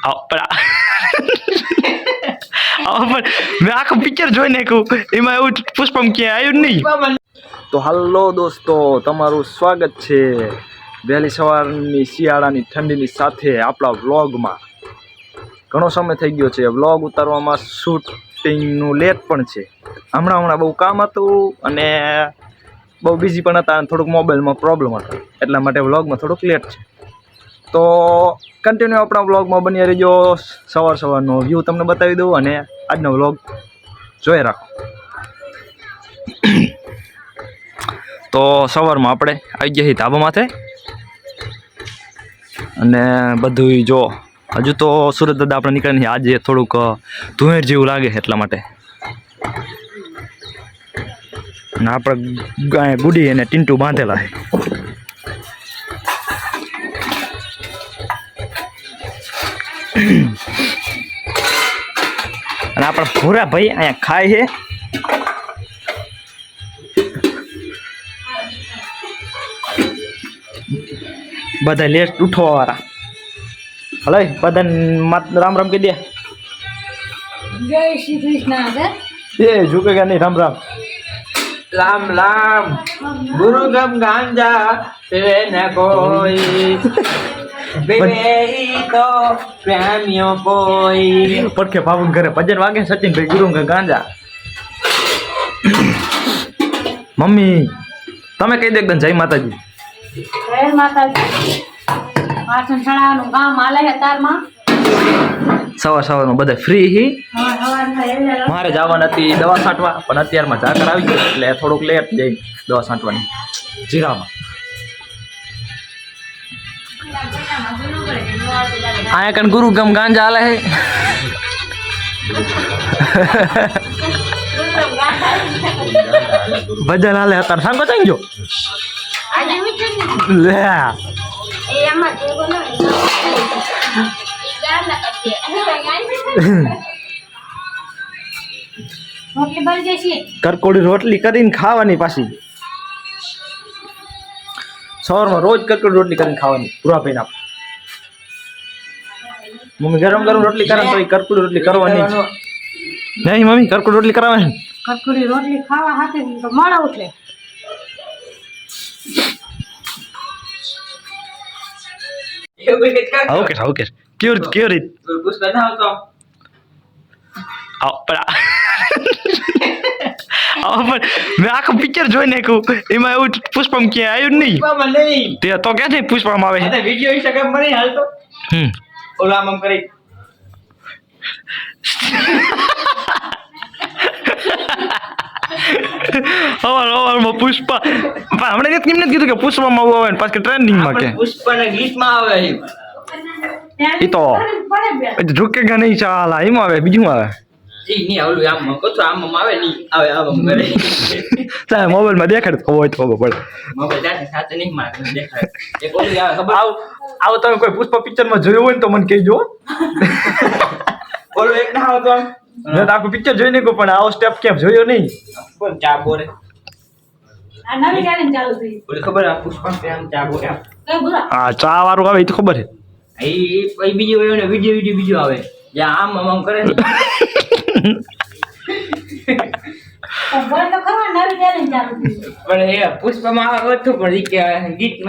આવ- પણ મેં આખું પિક્ચર જોઈ નાખ્યું એમાં એવું પુષ્પમ ક્યાંય આવ્યું નહીં તો હલો દોસ્તો તમારું સ્વાગત છે વહેલી સવારની શિયાળાની ઠંડીની સાથે આપણા વ્લોગમાં ઘણો સમય થઈ ગયો છે વ્લોગ ઉતારવામાં શૂટિંગનું લેટ પણ છે હમણાં હમણાં બહુ કામ હતું અને બહુ બિઝી પણ હતા અને થોડુંક મોબાઈલમાં પ્રોબ્લેમ હતો એટલા માટે વ્લોગમાં થોડુંક લેટ છે તો કન્ટિન્યુ આપણા વ્લોગમાં બની રહેજો. સવાર સવારનો વ્યૂ તમને બતાવી દઉં અને આજનો વ્લોગ જોઈ રાખો. તો સવારમાં આપણે આવી ગયા છીએ ધાબા માથે. અને બધું જો હજુ તો સુરત દાદા આપણે નીકળ્યા નહીં આજે થોડુંક અ, જેવું લાગે એટલા માટે. અને આપણે ગુડી અને ટીન્ટુ બાંધેલા છે. અને આપણા ભૂરા ભાઈ અહીંયા ખાય છે. બધા લેટ ઉઠવા વાળા હલો બધા રામ રામ કહી દે. જય શ્રી કૃષ્ણ એ ઝુકે કે નહીં રામ રામ. રામ રામ. ગુરુ ગમ ગાંજા ને કોઈ. પડખે પાવન ઘરે ભજન વાગે સચિનભાઈ ગુરુ કે ગાંજા. મમ્મી તમે કહી દે જય માતાજી. જય માતાજી. વાસણ સણાવવાનું કામ હાલે છે તારમાં? સવાર સવારમાં બધા ફ્રી હી. મારે જવાનું હતી દવા છાંટવા પણ અત્યારમાં ઝાકર આવી ગયું એટલે થોડુંક લેટ જઈ દવા છાંટવાની. જીરામાં. આયા કણ ગુરુ ગમ ગાંજા હાલે હે. ભજન હાલે હતા સાંગો ચાઈ લે. જે જશે કરકોડી રોટલી કરીને ખાવાની પાછી. સવારમાં રોજ કરકોડી રોટલી કરીને ખાવાની પૂરા ભાઈ મમ્મી ગરમ ગરમ રોટલી કરે તો એ રોટલી કરવાની નહીં મમ્મી કરકોડી રોટલી કરાવે કટકુડી રોટલી ખાવા હાથે તો મોડા ઉઠે. ઓકે ઓકે કર. આવું કે આવું કે કેવી રીત? કેવી રીત પણ મેં આખું પિક્ચર જોઈ નાખ્યું. એમાં એવું પુષ્પમ ક્યાંય આવ્યું નહીં. તે તો ક્યાંથી પુષ્પમ આવે. આ ઇન્સ્ટાગ્રામ પર હાલતો હમ. ઓલો આમ આમ કરી. અવાર અવારમાં પુષ્પા. પણ હમણાં જ કીધું કે પુષ્પમાં આવું આવે ને પાછું ટ્રેન્ડિંગમાં કે. પુષ્પના ગીતમાં આવે છે. ઈ તો. ઝુકેગા નહીં ચાલ એમ આવે બીજું આવે? ઈ નહીં ઓલું આમ આમ આમ આમ આવે નહીં આવે આમ આમ કરે. ચાલ મોબાઈલમાં દેખાડ ખબર હોય તો ખબર પડે. મોબાઈલ નહીં આવે તમે કોઈ પુષ્પા પિક્ચરમાં જોયું હોય ને તો મને કહેજો. બોલો એક ના આવતો મેં તો આખું પિક્ચર જોઈ નાખ્યું પણ આવો સ્ટેપ કેમ જોયો નહીં? કોણ ચા બોરે. હા ચા વાળું આવે એ તો ખબર છે. બીજો હોય ને વીડિયો વીડિયો બીજો આવે. જ્યાં આમ આમ આમ કરે ને. પણ એ પુષ્પમાં આવે હતું પણ કે ગીત